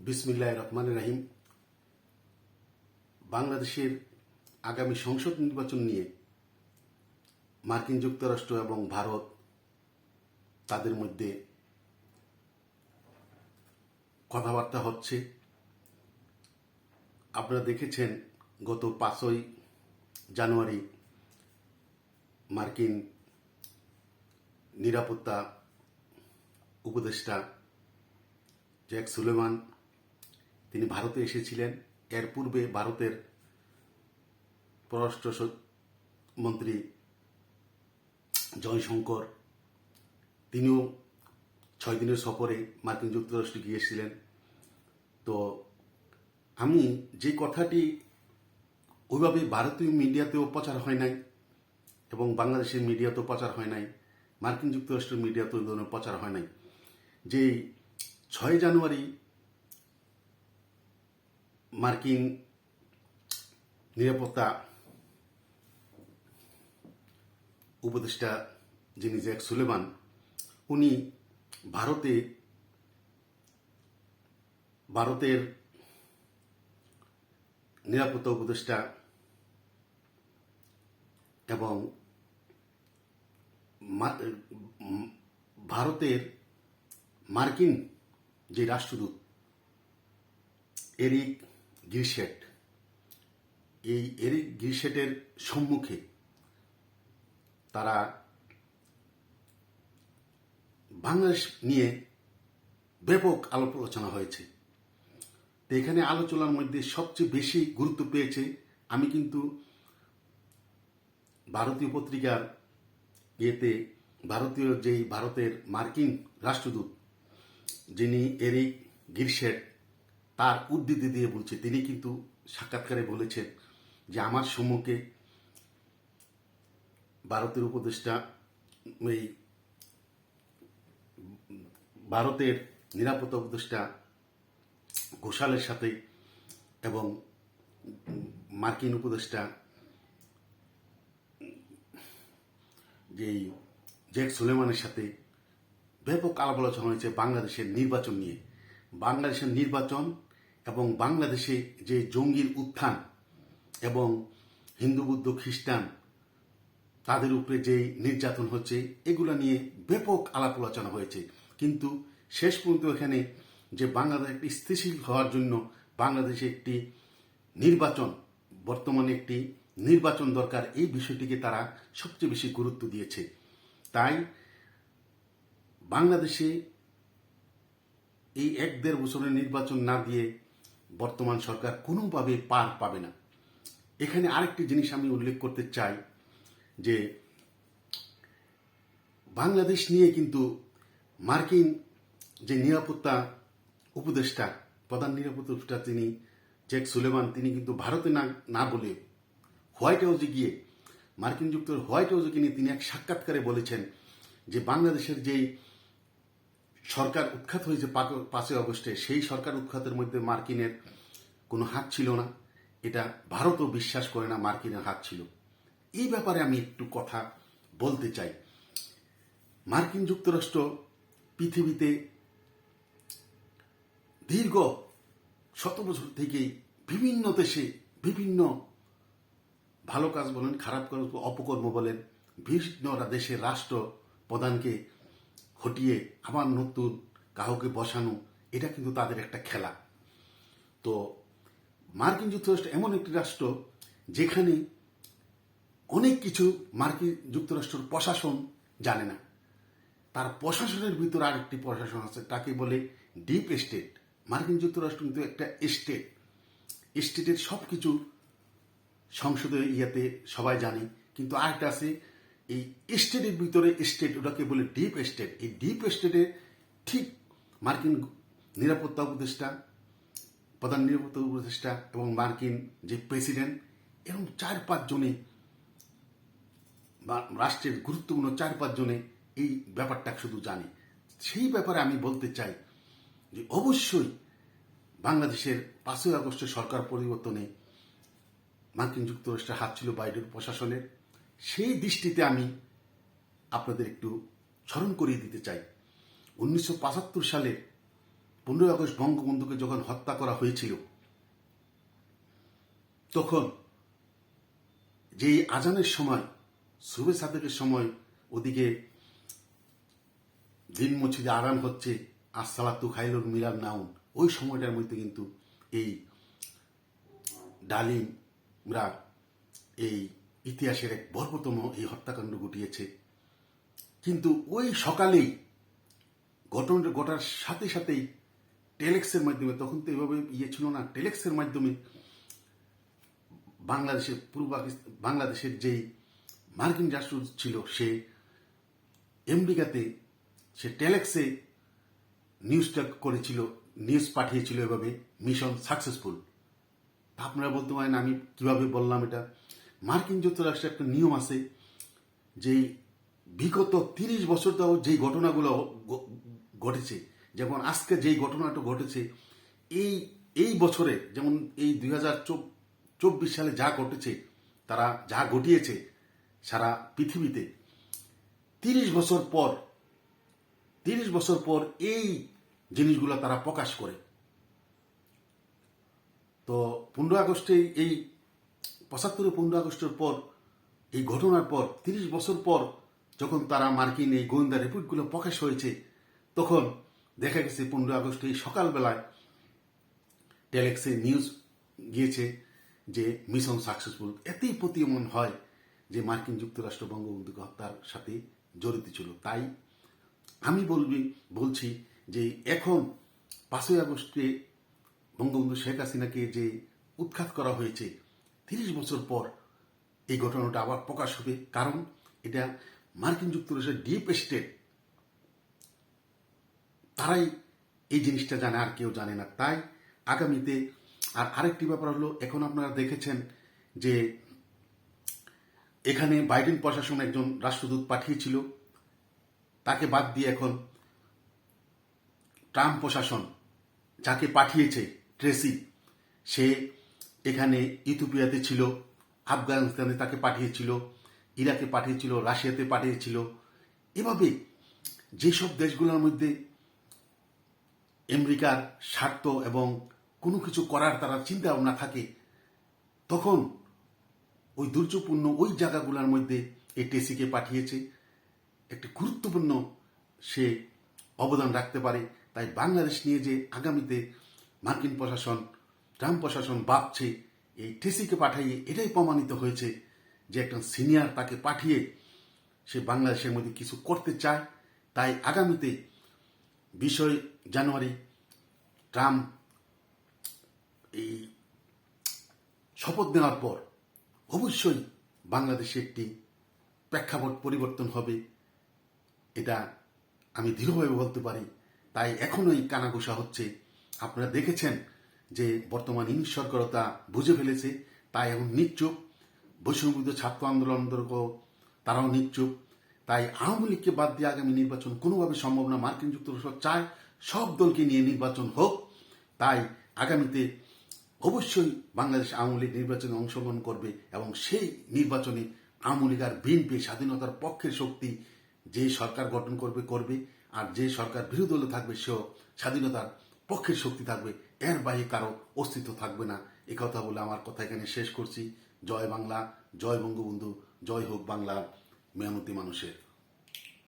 বিসমিল্লাহ রহমান রাহিম। বাংলাদেশের আগামী সংসদ নির্বাচন নিয়ে মার্কিন যুক্তরাষ্ট্র এবং ভারত তাদের মধ্যে কথাবার্তা হচ্ছে। আপনারা দেখেছেন গত পাঁচই জানুয়ারি মার্কিন নিরাপত্তা উপদেষ্টা জ্যাক সুলেমান তিনি ভারতে এসেছিলেন। এর পূর্বে ভারতের পররাষ্ট্র মন্ত্রী জয়শঙ্কর, তিনিও ছয় দিনের সফরে মার্কিন যুক্তরাষ্ট্রে গিয়েছিলেন। তো আমি যে কথাটি ওইভাবে ভারতীয় মিডিয়াতেও প্রচার হয় নাই এবং বাংলাদেশের মিডিয়াতেও প্রচার হয় নাই, মার্কিন যুক্তরাষ্ট্রের মিডিয়াতেও ধরনের প্রচার হয় নাই। যে ছয় জানুয়ারি মার্কিন নিরাপত্তা উপদেষ্টা যিনি জ্যাক সুলেমান, উনি ভারতে, ভারতের নিরাপত্তা উপদেষ্টা এবং ভারতের মার্কিন যে রাষ্ট্রদূত, এরিক গিরশেট এই এরিক গিরশেটের সম্মুখে তারা বাংলাদেশ নিয়ে ব্যাপক আলাপ আলোচনা হয়েছে। তো এখানে আলোচনার মধ্যে সবচেয়ে বেশি গুরুত্ব পেয়েছে আমি কিন্তু ভারতীয় পত্রিকার ইয়েতে ভারতীয় যেই ভারতের মার্কিন রাষ্ট্রদূত, যিনি এরিক গিরশেট তার উদ্ধৃতি দিয়ে বলছে, তিনি কিন্তু সাক্ষাৎকারে বলেছেন যে আমার সম্মুখে ভারতের উপদেষ্টা, এই ভারতের নিরাপত্তা উপদেষ্টা ঘোষালের সাথে এবং মার্কিন উপদেষ্টা যেই জেক সুলেমানের সাথে ব্যাপক আলাপ আলোচনা হয়েছে বাংলাদেশের নির্বাচন নিয়ে। বাংলাদেশের নির্বাচন এবং বাংলাদেশে যে জঙ্গির উত্থান এবং হিন্দু, বুদ্ধ, খ্রিস্টান তাদের উপরে যে নির্যাতন হচ্ছে, এগুলো নিয়ে ব্যাপক আলাপ আলোচনা হয়েছে। কিন্তু শেষ পর্যন্ত এখানে যে বাংলাদেশ একটি স্থিতিশীল হওয়ার জন্য বাংলাদেশে একটি নির্বাচন, বর্তমানে একটি নির্বাচন দরকার, এই বিষয়টিকে তারা সবচেয়ে বেশি গুরুত্ব দিয়েছে। তাই বাংলাদেশে এই এক দেড় বছরের নির্বাচন না দিয়ে বর্তমান সরকার কোনোভাবে পার পাবে না। এখানে আরেকটি জিনিস আমি উল্লেখ করতে চাই, যে বাংলাদেশ নিয়ে কিন্তু মার্কিন যে নিরাপত্তা উপদেষ্টা, প্রধান নিরাপত্তা উপদেষ্টা তিনি জেক সুলেমান, তিনি কিন্তু ভারতে না না বলে হোয়াইট হাউসে গিয়ে, মার্কিন যুক্তরাষ্ট্র হোয়াইট হাউসে গিয়ে তিনি এক সাক্ষাৎকারে বলেছেন যে বাংলাদেশের যেই সরকার উৎখাত হয়েছে পাঁচই অগস্টে সেই সরকার উৎখাতের মধ্যে মার্কিনের কোনো হাত ছিল না। এটা ভারতও বিশ্বাস করে না মার্কিনের হাত ছিল। এই ব্যাপারে আমি একটু কথা বলতে চাই। মার্কিন যুক্তরাষ্ট্র পৃথিবীতে দীর্ঘ শত বছর থেকেই বিভিন্ন দেশে বিভিন্ন ভালো কাজ বলেন, খারাপ কাজ অপকর্ম বলেন বিভিন্ন দেশের রাষ্ট্র প্রধানকে হটিয়ে আবার নতুন কাউকে বসানো, এটা কিন্তু তাদের একটা খেলা। তো মার্কিন যুক্তরাষ্ট্র এমন একটি রাষ্ট্র যেখানে অনেক কিছু মার্কিন যুক্তরাষ্ট্রের প্রশাসন জানে না। তার প্রশাসনের ভিতর আরেকটি প্রশাসন আছে, তাকে বলে ডিপ স্টেট মার্কিন যুক্তরাষ্ট্র কিন্তু একটা স্টেট স্টেটের সব কিছু সংসদে ইয়াতে সবাই জানে, কিন্তু আরেকটা আছে এই স্টেটের ভিতরে স্টেট, ওটাকে বলে ডিপ স্টেট। এই ডিপ স্টেটে ঠিক মার্কিন নিরাপত্তা উপদেষ্টা, প্রধান নিরাপত্তা উপদেষ্টা এবং মার্কিন যে প্রেসিডেন্ট এরকম চার পাঁচ জনে বা রাষ্ট্রের গুরুত্বপূর্ণ চার পাঁচ জনে এই ব্যাপারটা শুধু জানে। সেই ব্যাপারে আমি বলতে চাই যে অবশ্যই বাংলাদেশের পাঁচই আগস্টের সরকার পরিবর্তনে মার্কিন যুক্তরাষ্ট্রের হাত ছিল বাইডেন প্রশাসনের। সেই দৃষ্টিতে আমি আপনাদের একটু স্মরণ করিয়ে দিতে চাই। উনিশশো সালের পনেরোই আগস্ট বঙ্গবন্ধুকে যখন হত্যা করা হয়েছিল, তখন যেই আজানের সময় শুভে সাদেকের সময় ওদিকে দিন মসজিদে আরাম হচ্ছে আসসালাতু খাইলুর মিলার নাউন, ওই সময়টার মধ্যে কিন্তু এই ডালিমরা এই ইতিহাসের এক বর্বতম এই হত্যাকাণ্ড ঘটিয়েছে। কিন্তু ওই সকালেই ঘটনাটা ঘটার সাথে সাথেই টেলেক্সের মাধ্যমে, তখন তো এভাবে ইয়ে ছিল না, টেলেক্সের মাধ্যমে বাংলাদেশের, পূর্ব পাকিস্তান বাংলাদেশের যেই মার্কিন রাষ্ট্রদূত ছিল, সে আমেরিকাতে, সে টেলেক্সে নিউজটা করেছিল, নিউজ পাঠিয়েছিল এভাবে, মিশন সাকসেসফুল। আপনারা বলতে পারেন, আমি কীভাবে বললাম এটা? মার্কিন যুক্তরাষ্ট্রে একটা নিয়ম আছে যে বিগত তিরিশ বছর তাও যেই ঘটনাগুলো ঘটেছে, যেমন আজকে যেই ঘটনাটা ঘটেছে, এই এই বছরে যেমন এই দুই চব্বিশ সালে যা ঘটেছে, তারা যা ঘটিয়েছে সারা পৃথিবীতে, তিরিশ বছর পর, তিরিশ বছর পর এই জিনিসগুলো তারা প্রকাশ করে। তো পনেরো আগস্টে এই পঁচাত্তরে পনেরো আগস্টের পর, এই ঘটনার পর, তিরিশ বছর পর, যখন তারা মার্কিন এই গোয়েন্দা রিপোর্টগুলো প্রকাশ হয়েছে, তখন দেখা গেছে পনেরো আগস্ট, এই সকালবেলায় টেলেক্সে নিউজ গিয়েছে যে মিশন সাকসেসফুল এতেই প্রতীয়মান হয় যে মার্কিন যুক্তরাষ্ট্র বঙ্গবন্ধুকে হত্যার সাথে জড়িত ছিল। তাই আমি বলবি, বলছি যে এখন পাঁচই আগস্টে বঙ্গবন্ধু শেখ হাসিনাকে যে উৎখাত করা হয়েছে তিরিশ বছর পর এই ঘটনাটা আবার প্রকাশ হবে। কারণ এটা মার্কিন যুক্তরাষ্ট্রের ডিপ স্টেট তারাই এই জিনিসটা জানে, আর কেউ জানে না। তাই আগামীতে আর আরেকটি ব্যাপার হলো, এখন আপনারা দেখেছেন যে এখানে বাইডেন প্রশাসন একজন রাষ্ট্রদূত পাঠিয়েছিল। তাকে বাদ দিয়ে এখন ট্রাম্প প্রশাসন যাকে পাঠিয়েছে ট্রেসি, সে এখানে ইথিওপিয়াতে ছিল, আফগানিস্তানে তাকে পাঠিয়েছিল, ইরাকে পাঠিয়েছিল, রাশিয়াতে পাঠিয়েছিল। এভাবে যেসব দেশগুলোর মধ্যে আমেরিকার স্বার্থ এবং কোনো কিছু করার তারা চিন্তা ভাবনা থাকে, তখন ওই দুর্যোগপূর্ণ ওই জায়গাগুলোর মধ্যে এই টেসিকে পাঠিয়েছে। একটি গুরুত্বপূর্ণ সে অবদান রাখতে পারে। তাই বাংলাদেশ নিয়ে যে আগামীতে মার্কিন প্রশাসন ট্রাম্প প্রশাসন ভাবছে, এই টিসিকে পাঠিয়ে এটাই প্রমাণিত হয়েছে যে একজন সিনিয়র তাকে পাঠিয়ে সে বাংলাদেশের মধ্যে কিছু করতে চায়। তাই আগামীতে বিষয় জানুয়ারি ট্রাম্প এই শপথ নেওয়ার পর অবশ্যই বাংলাদেশে একটি প্রেক্ষাপট পরিবর্তন হবে, এটা আমি দৃঢ়ভাবে বলতে পারি। তাই এখনোই কানাঘুষা হচ্ছে। আপনারা দেখেছেন যে বর্তমান ইংলিশ সরকারতা বুঝে ফেলেছে, তাই এখন নিশ্চুপ বৈষম্যবিরোধী ছাত্র আন্দোলন তারাও নিশ্চুপ তাই আওয়ামী লীগকে বাদ দিয়ে আগামী নির্বাচন কোনোভাবে সম্ভব না। মার্কিন যুক্তরাষ্ট্র চায় সব দলকে নিয়ে নির্বাচন হোক। তাই আগামীতে অবশ্যই বাংলাদেশ আওয়ামী লীগ নির্বাচনে অংশগ্রহণ করবে এবং সেই নির্বাচনে আওয়ামী লীগ আর বিএনপি স্বাধীনতার পক্ষের শক্তি যে সরকার গঠন করবে করবে। আর যে সরকার বিরোধী দলে থাকবে, সেও স্বাধীনতার পক্ষের শক্তি থাকবে। এর বাইরে কারও অস্তিত্ব থাকবে না। এ কথা বলে আমার কথা এখানে শেষ করছি। জয় বাংলা, জয় বঙ্গবন্ধু, জয় হোক বাংলার মেহনতি মানুষের।